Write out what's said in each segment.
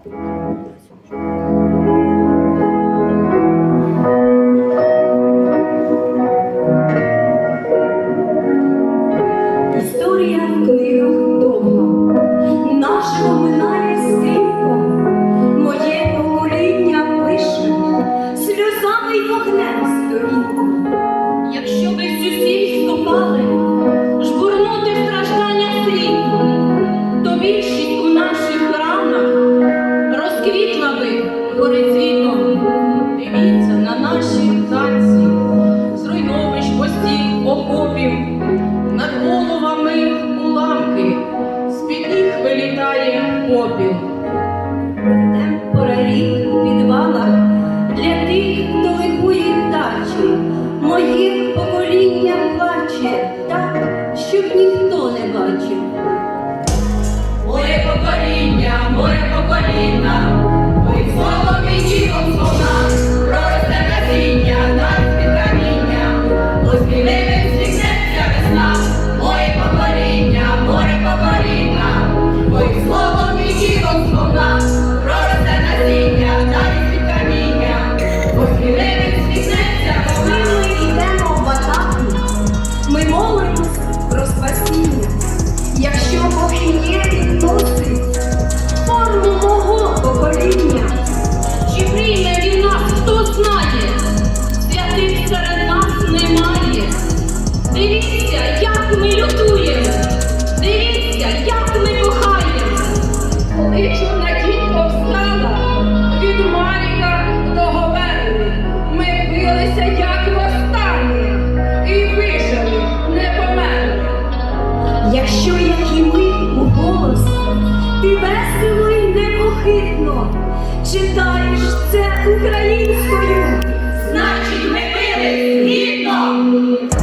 Історія в книгах довга, наша минає стрімко, моє покоління пише сльозами й вогнем. плаче так, щоб ніхто не бачив. Моє покоління, моє покоління, ми соломі ділом слона, проросте насіння, нас під каміння, озмінили всікнеться весна, моє покоління, моє покоління, ми словом і ділом слона. читаєш це українською, значить ми пили згідно.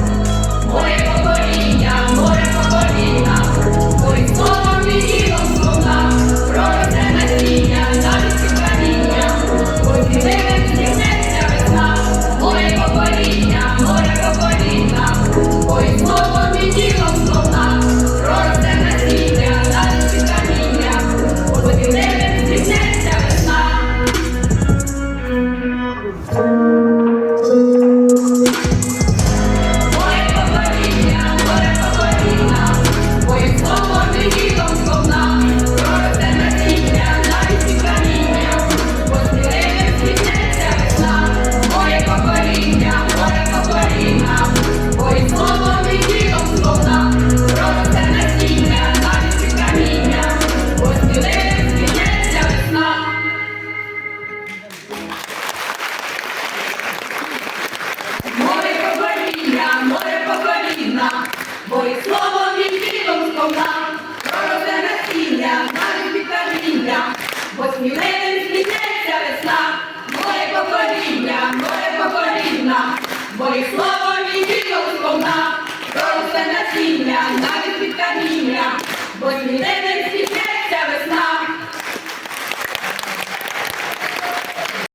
Божий слово відвідом сповна, проросе насіння, навіть підтажіння, бо сміливим сміється весна, моє покоління, моє покоління, Божий слово відвідом сповна, проросе насіння, навіть підтажіння, бо сміливим